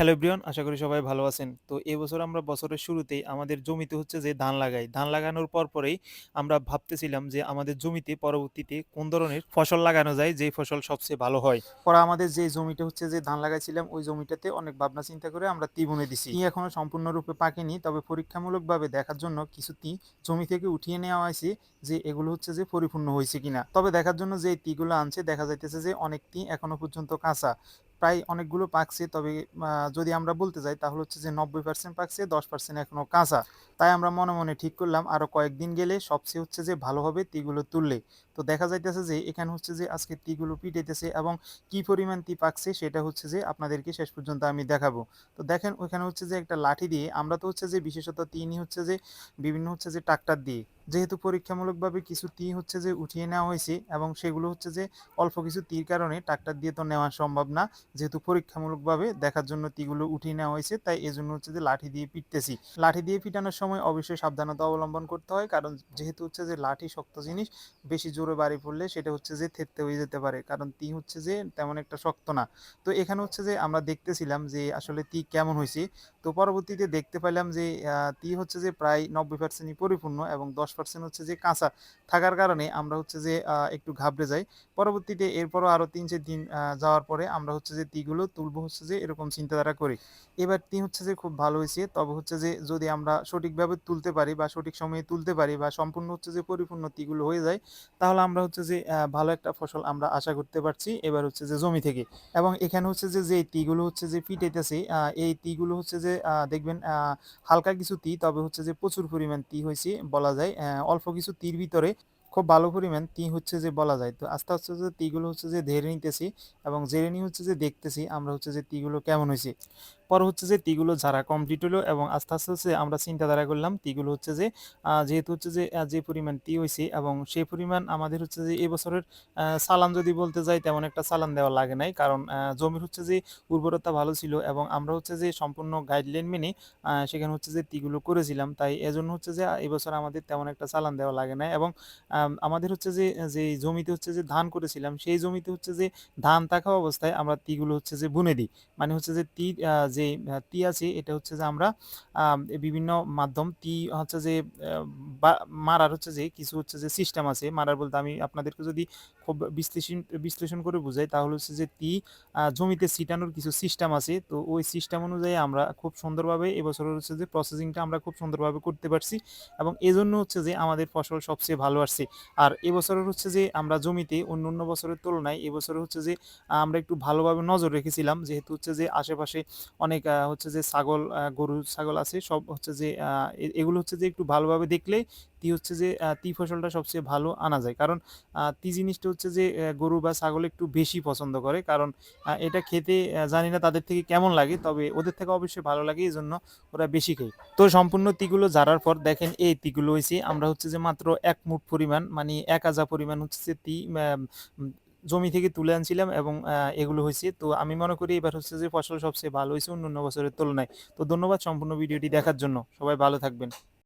Hello Brian আশা করি সবাই ভালো আছেন। তো এবছর আমরা বছরের শুরুতেই আমাদের জমিতে হচ্ছে যে ধান লাগাই। ধান লাগানোর পর পরেই আমরা ভাবতেছিলাম যে আমাদের জমিতে পরবর্তীতে কোন ধরনের ফসল লাগানো যায় যেই ফসল সবচেয়ে ভালো হয়। পরে আমাদের যে জমিটা হচ্ছে যে ধান লাগাইছিলাম, ওই জমিটাতে অনেক ভাবনা চিন্তা করে আমরা তি বুনে দিছি। তি এখনও সম্পূর্ণরূপে পাকেনি তবে পরীক্ষামূলকভাবে দেখার জন্য কিছু তি জমি থেকে উঠিয়ে নেওয়া হয়েছে যে এগুলো হচ্ছে যে পরিপূর্ণ হয়েছে কিনা। তবে দেখার জন্য যে তিগুলো আনছে, দেখা যাইতেছে যে অনেক তি এখনও পর্যন্ত কাঁচা। প্রায় অনেকগুলো পাকছে তবে যদি আমরা বলতে যাই তাহলে হচ্ছে যে 90% পাকছে দশ পার্সেন্ট এখনও কাঁচা। তাই আমরা মনে, মনে ঠিক করলাম আরও কয়েকদিন গেলে সবচেয়ে হচ্ছে যে ভালো হবে তিগুলো তুললে। তো দেখা যাইতেছে যে এখানে হচ্ছে যে আজকে তিগুলো পিটাইতেছে এবং কি পরিমাণ তি পাকছে সেটা হচ্ছে যে আপনাদেরকে শেষ পর্যন্ত আমি দেখাবো। তো দেখেন ওইখানে হচ্ছে যে একটা লাঠি দিয়ে আমরা তো হচ্ছে যে বিশেষত তিনই হচ্ছে যে বিভিন্ন হচ্ছে যে ট্রাক্টর দিয়ে যেহেতু পরীক্ষামূলকভাবে কিছু তি হচ্ছে যে উঠিয়ে নেওয়া হয়েছে এবং সেগুলো হচ্ছে যে অল্প কিছু তীর কারণে ট্রাক্টর দিয়ে তো নেওয়া সম্ভব না। যেহেতু পরীক্ষামূলকভাবে দেখার জন্য তিগুলো উঠিয়ে নেওয়া হয়েছে, তাই এজন্য হচ্ছে যে লাঠি দিয়ে পিটতেছি। লাঠি দিয়ে পিটানোর সময় অবশ্যই সাবধানতা অবলম্বন করতে হয়, কারণ যেহেতু হচ্ছে যে লাঠি শক্ত জিনিস, বেশি জোরে বাড়ি পড়লে সেটা হচ্ছে যে থেঁততে হয়ে যেতে পারে। কারণ তি হচ্ছে যে তেমন একটা শক্ত না। তো এখানে হচ্ছে যে আমরা দেখতেছিলাম যে আসলে তি কেমন হয়েছে তো পরবর্তীতে দেখতে পাইলাম যে তি হচ্ছে যে প্রায় নব্বই পার্সেন্টই পরিপূর্ণ এবং 10% হচ্ছে যে কাঁচা থাকার কারণে আমরা হচ্ছে যে একটু ঘাবড়ে যাই। পরবর্তীতে এরপরও আরও ৩-৪ দিন যাওয়ার পরে আমরা হচ্ছে যে তিগুলো তুলবো হচ্ছে যে এরকম চিন্তাধারা করি। এবার তি হচ্ছে যে খুব ভালো হয়েছে তবে হচ্ছে যে যদি আমরা সঠিকভাবে তুলতে পারি বা সঠিক সময়ে তুলতে পারি বা সম্পূর্ণ হচ্ছে যে পরিপূর্ণ তিগুলো হয়ে যায় তাহলে আমরা হচ্ছে যে ভালো একটা ফসল আমরা আশা করতে পারছি এবার হচ্ছে যে জমি থেকে। এবং এখানে হচ্ছে যে, যে তিগুলো হচ্ছে যে পিটাইতেছি আ এই তিগুলো হচ্ছে যে দেখবেন হালকা কিছু তি তবে হচ্ছে যে প্রচুর পরিমাণ তি হয়েছে বলা যায়। অল্প কিছু তীর ভিতরে খুব ভালো পরিমাণ তি হচ্ছে যে বলা যায়। তো আস্তে, আস্তে যে তিগুলো হচ্ছে যে ধেরে নিতেছি এবং জেরে নিয়ে হচ্ছে যে দেখতেছি আমরা হচ্ছে যে তিগুলো কেমন হইছে। পরে হচ্ছে যে তিগুলো ঝাড়া কমপ্লিট হলো এবং আস্তে, আস্তে হচ্ছে আমরা চিন্তাধারা করলাম তিগুলো হচ্ছে যে যেহেতু হচ্ছে যে যে পরিমাণ তি হইছে এবং সেই পরিমাণ আমাদের হচ্ছে যে এবছরের আ চালান যদি বলতে যাই তেমন একটা চালান দেওয়া লাগে নাই। কারণ জমির হচ্ছে যে উর্বরতা ভালো ছিল এবং আমরা হচ্ছে যে সম্পূর্ণ গাইডলাইন মেনে সেখানে হচ্ছে যে তিগুলো করেছিলাম। তাই এজন্য হচ্ছে যে এবছর আমাদের তেমন একটা চালান দেওয়া লাগে নাই এবং আমাদের হচ্ছে যে যেই জমিতে হচ্ছে যে ধান করেছিলাম সেই জমিতে হচ্ছে যে ধান থাকা অবস্থায় আমরা তিগুলো হচ্ছে যে বুনে দিই। মানে হচ্ছে যে তি আ যে টি আছে এটা হচ্ছে যে আমরা বিভিন্ন মাধ্যম টি হচ্ছে যে মারার হচ্ছে যে কিছু হচ্ছে যে সিস্টেম আছে। মারার বলতে আমি আপনাদেরকে যদি খুব বিশ্লেষণ বিশ্লেষণ করে বুঝাই, তাহলে হচ্ছে যে তি জমিতে ছিটানোর কিছু সিস্টেম আছে। তো ওই সিস্টেম অনুযায়ী আমরা খুব সুন্দরভাবে এবছরের হচ্ছে যে প্রসেসিংটা আমরা খুব সুন্দরভাবে করতে পারছি এবং এজন্য হচ্ছে যে আমাদের ফসল সবচেয়ে ভালো আসছে। আর এবছরের হচ্ছে যে আমরা জমিতে অন্য অন্য বছরের তুলনায় এবছরে হচ্ছে যে আমরা একটু ভালোভাবে নজর রেখেছিলাম। যেহেতু হচ্ছে যে আশেপাশে অনেক হচ্ছে যে ছাগল গরু, ছাগল আছে, সব হচ্ছে যে এগুলো হচ্ছে যে একটু ভালোভাবে দেখলেই তি হচ্ছে যে তি ফসলটা সবচেয়ে ভালো আনা যায়। কারণ তি জিনিসটা হচ্ছে যে গরু বা ছাগল একটু বেশি পছন্দ করে। কারণ এটা খেতে জানি না তাদের থেকে কেমন লাগে। তবে ওদের থেকে অবশ্যই ভালো লাগে, এজন্য ওরা বেশি খায়। তো সম্পূর্ণ তিগুলো ঝাড়ার পর দেখেন, এই তিগুলো হইছে, আমরা হচ্ছে যে মাত্র ১ মুঠ পরিমাণ মানে ১ আজা পরিমাণ হচ্ছে যে তি জমি থেকে তুলে আনছিলাম এবং এগুলো হইছে। তো আমি মনে করি এবার হচ্ছে যে ফসল সবচেয়ে ভালো হইছে অন্যান্য বছরের তুলনায়। তো ধন্যবাদ সম্পূর্ণ ভিডিওটি দেখার জন্য। সবাই ভালো থাকবেন।